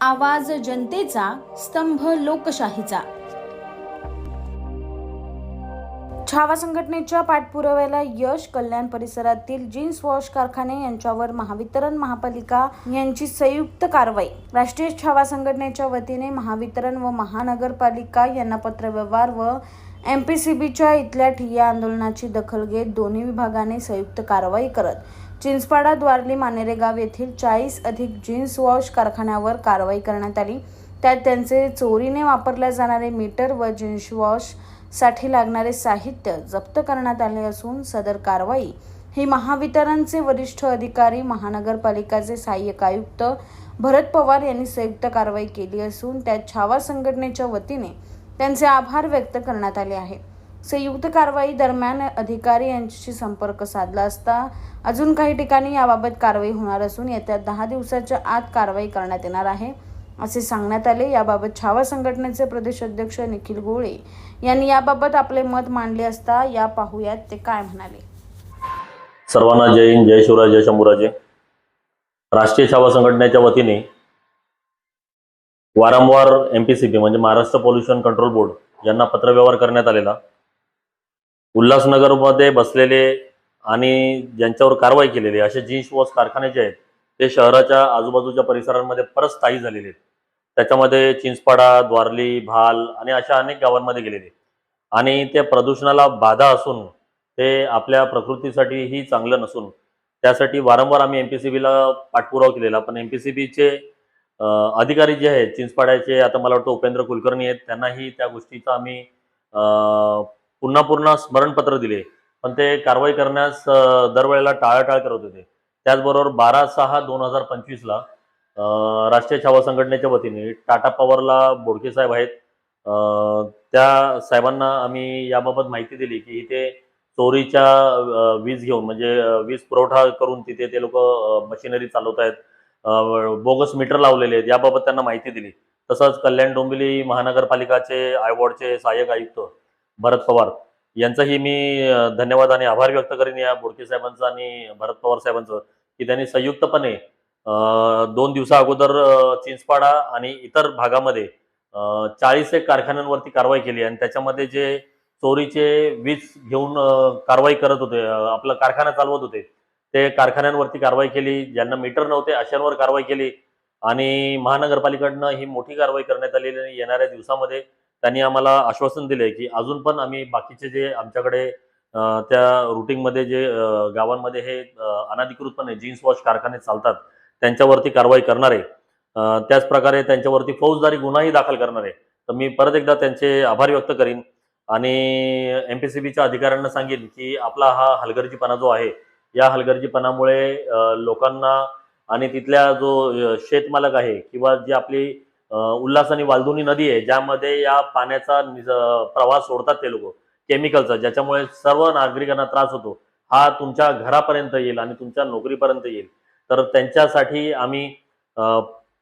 आवाज जनतेचा स्तंभ लोकशाहीचा. छावा संघटनेच्या पाठपुराव्याला यश कल्याण परिसरातील जीन्स वॉश कारखाने यांच्यावर महावितरण महापालिका यांची संयुक्त कारवाई. राष्ट्रीय छावा संघटनेच्या वतीने महावितरण व महानगरपालिका यांना पत्रव्यवहार व एमपीसीबीच्या इथल्या ठिय्या आंदोलनाची दखल घेत दोन्ही विभागाने संयुक्त कारवाई करत चिंचपाडा द्वारली मानेरे गाव येथील चाळीस अधिक जीन्स वॉश कारखान्यावर कारवाई करण्यात आली. त्यात त्यांचे चोरीने वापरल्या जाणारे मीटर व जीन्स वॉशसाठी लागणारे साहित्य जप्त करण्यात आले असून सदर कारवाई ही महावितरणचे वरिष्ठ अधिकारी महानगरपालिकाचे सहाय्यक आयुक्त भरत पवार यांनी संयुक्त कारवाई केली असून त्यात छावा संघटनेच्या वतीने त्यांचे आभार व्यक्त करण्यात आले आहे. संयुक्त कारवाई दरम्यान अधिकारी यांच्याशी संपर्क साधला असता अजून काही ठिकाणी याबाबत कारवाई होणार असून येत्या दहा दिवसाच्या आत कारवाई करण्यात येणार आहे. असे सांगण्यात आले. याबाबत छावा संघटनेचे प्रदेश अध्यक्ष निखिल गोळे यांनी याबाबत आपले मत मांडले असता या पाहूयात ते काय म्हणाले. सर्वांना जय हिंद जय शिवराज जय शंभूराजे. राष्ट्रीय छावा संघटनेच्या वतीने वारंवार एम पी सी बी म्हणजे महाराष्ट्र पोल्युशन कंट्रोल बोर्ड यांना पत्रव्यवहार करण्यात आलेला. उल्हासनगरमध्ये बसलेले आणि ज्यांच्यावर कारवाई केलेली असे जीन्स वॉश कारखाने जे आहेत ते शहराच्या आजूबाजूच्या परिसरांमध्ये परत स्थायी झालेले आहेत. त्याच्यामध्ये चिंचपाडा द्वारली भाल आणि अशा अनेक गावांमध्ये गेलेले आणि ते प्रदूषणाला बाधा असून ते आपल्या प्रकृतीसाठीही चांगलं नसून त्यासाठी वारंवार आम्ही एम पी सी बीला पाठपुरावा केलेला. पण एम पी सी बीचे अधिकारी जे आहेत चिंचपाड्याचे आता मला वाटतं उपेंद्र कुलकर्णी आहेत त्यांनाही त्या गोष्टीचा आम्ही पुन्हा पुन्हा स्मरणपत्र दिले. पण ते कारवाई करण्यास दरवेळेला टाळाटाळ करत होते. त्याचबरोबर बारा सहा दोन हजार पंचवीसला राष्ट्रीय छावा संघटनेच्या वतीने टाटा पॉवरला बोडके साहेब आहेत. त्या साहेबांना आम्ही याबाबत माहिती दिली की इथे चोरीच्या वीज घेऊन म्हणजे वीज पुरवठा करून तिथे ते लोक मशिनरी चालवत आहेत. बोगस मीटर लावलेले आहेत. याबाबत त्यांना माहिती दिली. तसंच कल्याण डोंबिवली महानगरपालिकाचे आयवॉर्डचे सहाय्यक आयुक्त भरत पवार. यांचाही मी धन्यवाद आणि आभार व्यक्त करेन या बोडके साहेबांचं आणि भरत पवार साहेबांचं की त्यांनी संयुक्तपणे दोन दिवसा अगोदर चिंचपाडा आणि इतर भागामध्ये चाळीस एक कारखान्यांवरती कारवाई केली आणि त्याच्यामध्ये जे चोरीचे वीज घेऊन कारवाई करत होते आपला कारखाना चालवत होते ते कारखान्यांवरती कारवाई केली. ज्यांना मीटर नव्हते अशांवर कारवाई केली. आणि महानगरपालिकेकडनं ही मोठी कारवाई करण्यात आलेली आणि येणाऱ्या दिवसामध्ये त्यांनी आम्हाला आश्वासन दिले की अजून पण आम्ही बाकीचे जे आमच्याकडे त्या रुटीनमध्ये जे गावांमध्ये हे अनाधिकृतपणे अनधिकृतपणे जीन्स वॉश कारखाने चालतात त्यांच्यावरती कारवाई करणार आहे त्याचप्रकारे त्याच प्रकारे त्यांच्यावरती फौजदारी गुन्हाही दाखल करणार आहे तर मी परत एकदा त्यांचे आभार व्यक्त करीन. आणि एम पी सी बीच्या अधिकाऱ्यांना सांगेन की आपला हा हलगर्जीपणा जो आहे या हलगर्जीपणामुळे लोकांना आणि तिथल्या जो शेतमालक आहे किंवा जी आपली उल्हास आणि वालधुनी नदी आहे ज्यामध्ये या पाण्याचा निज- प्रवाह सोडतात ते लोक केमिकलचा ज्याच्यामुळे सर्व नागरिकांना त्रास होतो. हा तुमच्या घरापर्यंत येईल आणि तुमच्या नोकरीपर्यंत येईल. तर त्यांच्यासाठी आम्ही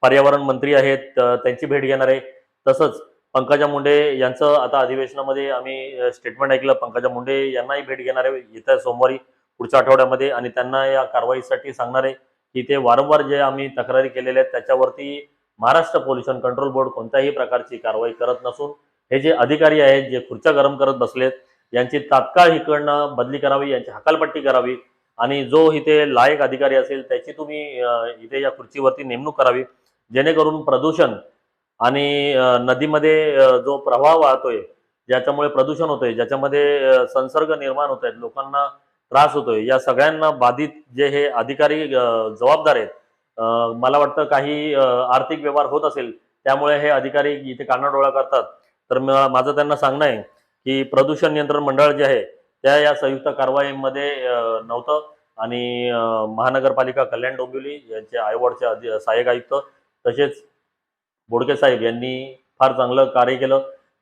पर्यावरण मंत्री आहेत त्यांची भेट घेणार आहे. तसंच पंकजा मुंडे यांचं आता अधिवेशनामध्ये आम्ही स्टेटमेंट ऐकलं. पंकजा मुंडे यांनाही भेट घेणार आहे. येत्या सोमवारी पुढच्या आठवड्यामध्ये आणि त्यांना या कारवाईसाठी सांगणार आहे की ते वारंवार जे आम्ही तक्रारी केलेल्या आहेत त्याच्यावरती महाराष्ट्र पोल्युशन कंट्रोल बोर्ड कोणत्याही प्रकारची कारवाई करत नसून हे जे अधिकारी आहेत जे खुर्च्या गरम करत बसलेत यांची तात्काळ इकडनं बदली करावी यांची हकालपट्टी करावी आणि जो इथे लायक अधिकारी असेल त्याची तुम्ही इथे या खुर्चीवरती नेमणूक करावी. जेणेकरून प्रदूषण आणि नदीमध्ये जो प्रवाह वाहतोय ज्याच्यामुळे प्रदूषण होतंय ज्याच्यामध्ये संसर्ग निर्माण होत आहेत लोकांना त्रास होतोय या सगळ्यांना बाधित जे हे अधिकारी जबाबदार आहेत मला वाटतं काही आर्थिक व्यवहार होत असेल त्यामुळे हे अधिकारी इथे कानाडोळा करतात. तर माझं त्यांना सांगणं आहे की प्रदूषण नियंत्रण मंडळ जे आहे त्या या संयुक्त कारवाईमध्ये नव्हतं. आणि महानगरपालिका कल्याण डोंबिवली यांचे आयवॉर्डचे अधि सहाय्यक आयुक्त तसेच बोडके साहेब यांनी फार चांगलं कार्य केलं.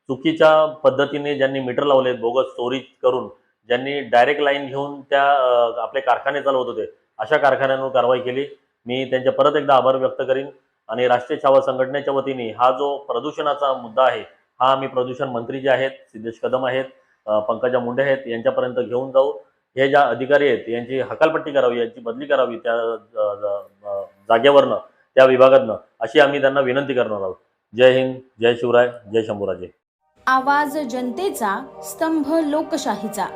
चुकीच्या पद्धतीने ज्यांनी मीटर लावले बोगस चोरी करून ज्यांनी डायरेक्ट लाईन घेऊन त्या आपले कारखाने चालवत होते अशा कारखान्यांवर कारवाई केली. मी त्यांचे परत एकदा आभार व्यक्त करीन. आणि राष्ट्रीय छावा संघटनेच्या वतीने हा जो प्रदूषणाचा मुद्दा आहे हा आम्ही प्रदूषण मंत्री जे आहेत सिद्धेश कदम आहेत पंकजा मुंडे आहेत यांच्यापर्यंत घेऊन जाऊ. हे ज्या अधिकारी आहेत यांची हकालपट्टी करावी यांची बदली करावी त्या जागेवरनं त्या विभागातनं अशी आम्ही त्यांना विनंती करणार आहोत. जय हिंद जय शिवराय जय शंभूराजे. आवाज जनतेचा स्तंभ लोकशाहीचा.